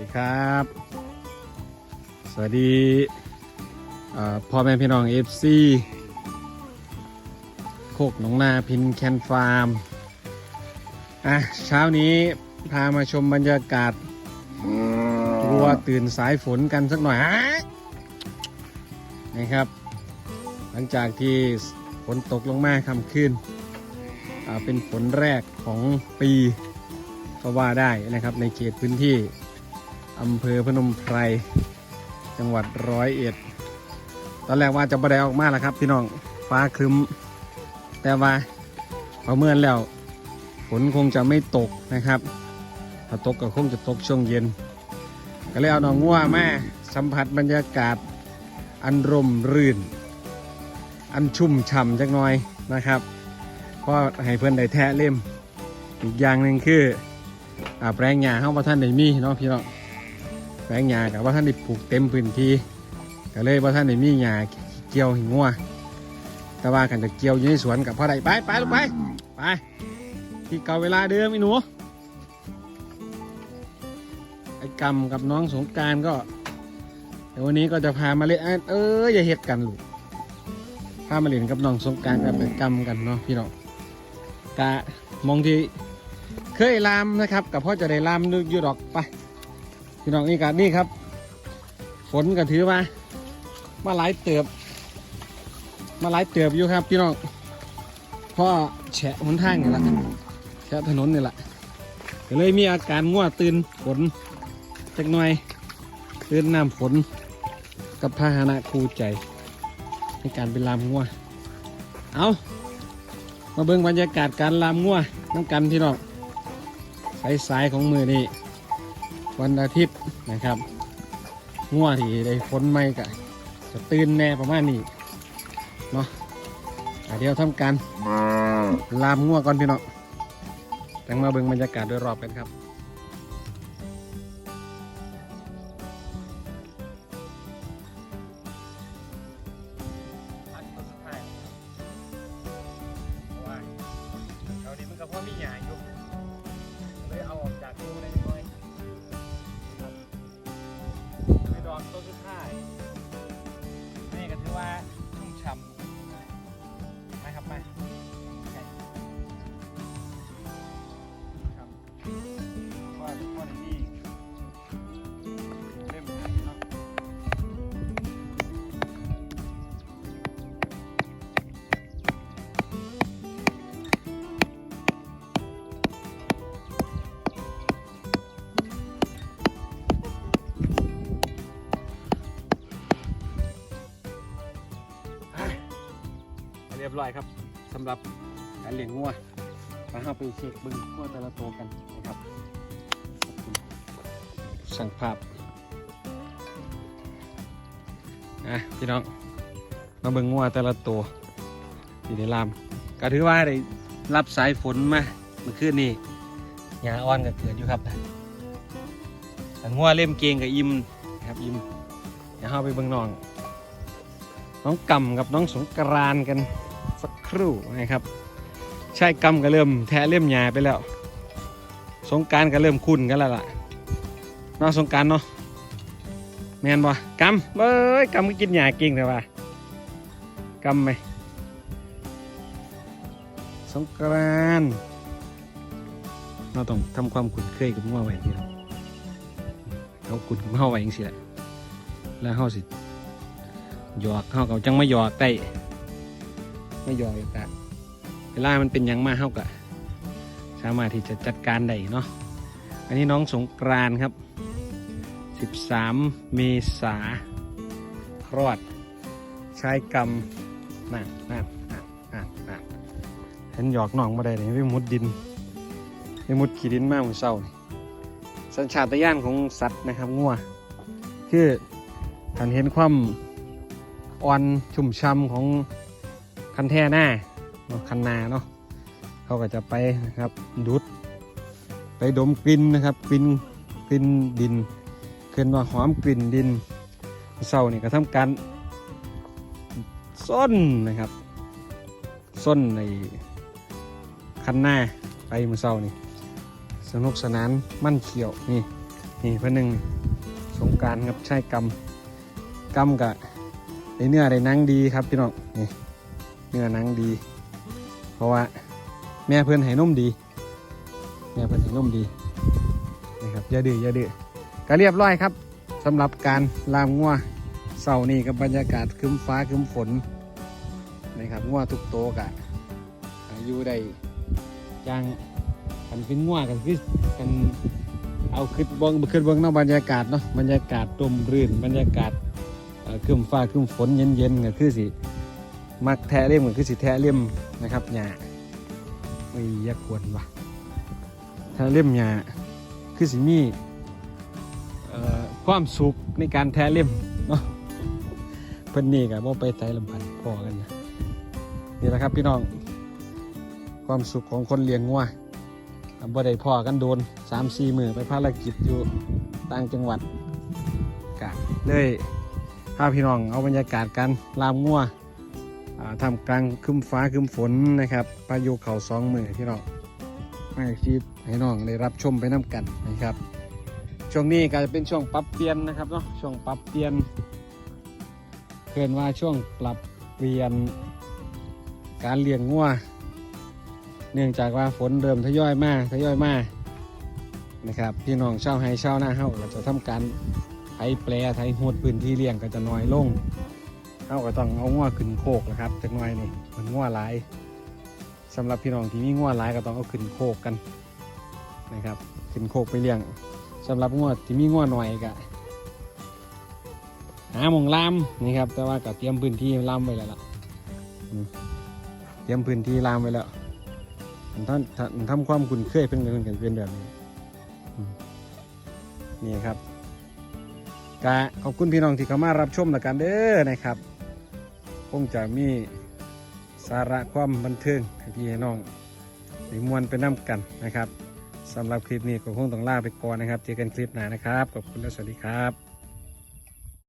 ดีครับ สวัสดีพ่อแม่พี่น้องเอฟซีโคกหนองนาพินแคนฟาร์มอะเช้านี้พามาชมบรรยากาศรัวตื่นสายฝนกันสักหน่อยฮะนะครับ หลังจากที่ฝนตกลงมาค่ำคืนเป็นฝนแรกของปีก็ว่าได้นะครับในเขตพื้นที่ อำเภอพนมไพร จังหวัดร้อยเอ็ด ตอนแรกว่าจะบไดออกมาแล้วครับ พี่น้อง ฟ้าครึ้ม แต่ว่าประเมินแล้วฝนคงจะไม่ตกนะครับ ถ้าตกก็คงจะตกช่วงเย็น ก็เลยเอาหนองงัวมาสัมผัสบรรยากาศอันร่มรื่น อันชุ่มฉ่ำจักหน่อยนะครับเพราะให้เพื่อนได้แทะเล่ม อีกอย่างหนึ่งคืออาแปลงหญ้าเฮาบ่ท่านได้มีเนาะพี่น้อง ลงหญ้ากับว่าท่านได้ปลูกเต็มพื้นที่ก็เลยว่าท่านได้มีหญ้าเกี่ยวหิงัวแต่ว่ากันจะเกี่ยวอยู่ในสวนกับพ่อใดไปไปลูกไปไปที่เก่าเวลาเดิมไอ้หนูไอ้กำกับน้องสงการก็เดี๋ยววันนี้ก็จะพามาเล่นเอออย่าเห็ดกันลูกพามาเล่นกับน้องสงการกับไอ้กำกันเนาะพี่น้องกะมองที่เคยลามนะครับกับพ่อจะได้ลามนึกอยู่ดอกไป พี่น้องนี่กันนี่ครับ ฝนก็ถือว่ามาหลายเติบ มาหลายเติบอยู่ครับ พี่น้องเพราะแฉะหนทางนี่แหละแฉะถนนนี่แหละก็เลยมีอาการง่วตื่นฝนจักหน่อยตื่นน้ำฝนกับพาหนะคู่ใจ ในการเป็นลามง่วเอามาเบิ่งบรรยากาศการลามง่วน้ำกันพี่น้องสายๆของมือนี่ วันอาทิตย์นะครับง่วที่ได้ฝนไม่กะจะตื่นแน่ประมาณนี้เนาะอะเดี๋ยวทำการลามง่วก่อนพี่น้องจังมาเบิ่งบรรยากาศโดยรอบกันครับ ยบร้อยครับสำหรับการเลี้ยงงัวมาเข้าไปเช็คบึงงัวแต่ละตัวกันนะครับสั่งภาพอะพี่น้องมาเบิ่งงัวแต่ละตัวที่ได้ลามก็ถือว่าได้รับสายฝนมาเมื่อคืนนี้หญ้าอ่อนก็เกิดอยู่ครับแต่งัวเล่มเกงกับอิ่มครับอิ่มเดี๋ยวเข้าไปเบิ่งน้อง น้องกำกับน้องสงกรานกัน สักครู่นะครับใช่กำก็เริ่มแทะเริ่มหยาไปแล้ว สงการก็เริ่มคุ้นกันแล้วล่ะนองสงการเนาะแมนบ่กำเอ้ยกำก็กินหยาเก่งแต่ว่ากำไหมสงกรานเราต้องทำความคุ้นเคยกับง้อไว้ที่เราเขาคุ้นกับเฮาไว้ยังสิแหละแล้วเฮาสิหยอกเข้ากับจังไม่หยอกได้ ไม่ยอกอีกอะเวลามันเป็นยังมาเข้ากับสามารถที่จะจัดการได้เนาะอันนี้น้องสงกรานครับ 13 เมษาคลอดชายกรรมนั่นนั่นนั่นนั่นนั่นเห็นหยอกน้องมาได้เลยไปมุดดินไปมุดขี้ดินมากมือเศร้าสัญชาตญาณของสัตว์นะครับงัวคือท่านเห็นความอ่อนชุ่มช่ำของ คันแท่หน้าเนาะคันนาเนาะเขาก็จะไปนะครับดูดไปดมกลิ่นนะครับกลิ่นกลิ่นดินเคินว่าหอมกลิ่นดินเศร้านี่ก็ทำการส้นนะครับส้นในคันหน้าไปมือเศร้านี่สนุกสนานมั่นเขียวนี่นี่เพื่อนหนึ่งสงการครับใช่กรรมกรรมกะในเนื้อได้หนังดีครับพี่น้องนี่ เนื้อหนังดี เพราะว่าแม่เพื่อนให้นมดี แม่เพื่อนให้นมดีนะครับอย่าดื้ออย่าดื้อก็เรียบร้อยครับสำหรับการลามงัวเสาร์นี้กับบรรยากาศครึ้มฟ้าครึ้มฝนนะครับงัวทุกโตกะอยู่ได้จังกันเป็นงัวกันคือกันเอาขึ้นเบิ้งขึ้นเบิ้งนอกบรรยากาศเนาะบรรยากาศร่มรื่นบรรยากาศครึ้มฟ้าครึ้มฝนเย็นๆก็คือสิ มักแทะเล่มก็คือสิแทะเล่มนะครับหญ้าไม่ยากควรวะแทะเล่มหญ้าคือสิมีความสุขในการแทะเล่มเนาะเพิ่นนี่กับว่าไปไทยลำพันพอกันนะนี่แหละครับพี่น้องความสุขของคนเลี้ยงงัวบ่ได้พ่อกันโดนสามสี่มือไปภารกิจอยู่ต่างจังหวัดกะเลยพาพี่น้องเอาบรรยากาศกันลามงัว ทำกลางคึ้มฟ้าคึ้มฝนนะครับพายุเข่าสองมือพี่น้องให้ชีพให้น้องได้รับชมไปน้ำกันนะครับ ช่วงนี้ก็จะเป็นช่วงปรับเปลี่ยนนะครับเนาะช่วงปรับเปลี่ยนเกินว่าช่วงปรับเปลี่ยนการเลี้ยงงัวเนื่องจากว่าฝนเริ่มทยอยมาทยอยมานะครับพี่น้องเช่าวไฮเช่าหน้าเฮาก็จะทำการไถแปลไถหดพื้นที่เลี้ยงก็จะน้อยลง เฮาก็ต้องเอาง้อขึ้นโคกนะครับจักหน่อยนี่มันง้อหลายสำหรับพี่น้องที่มีง้อหลายก็ต้องเอาขึ้นโคกกันนะครับขึ้นโคกไปเลี้ยงสำหรับง้อที่มีง้อหน่อยก็หาหมองลามนี่ครับ แต่ว่าก็เตรียมพื้นที่ลามไว้แล้วล่ะเตรียมพื้นที่ลามไว้แล้วมันทำมันทำความคุ้นเคยเพิ่งกันกันเป็นแบบนี้อืมนี่ครับกะขอบคุณพี่น้องที่เข้ามารับชมแล้วกันเด้อนะครับ คงจะมีสาระความบันเทิงให้พี่ให้น้องหรือมวนไปนำกันนะครับสำหรับคลิปนี้ก็คงต้องลาไปก่อนนะครับ เจอกันคลิปหน้านะครับ ขอบคุณและสวัสดีครับ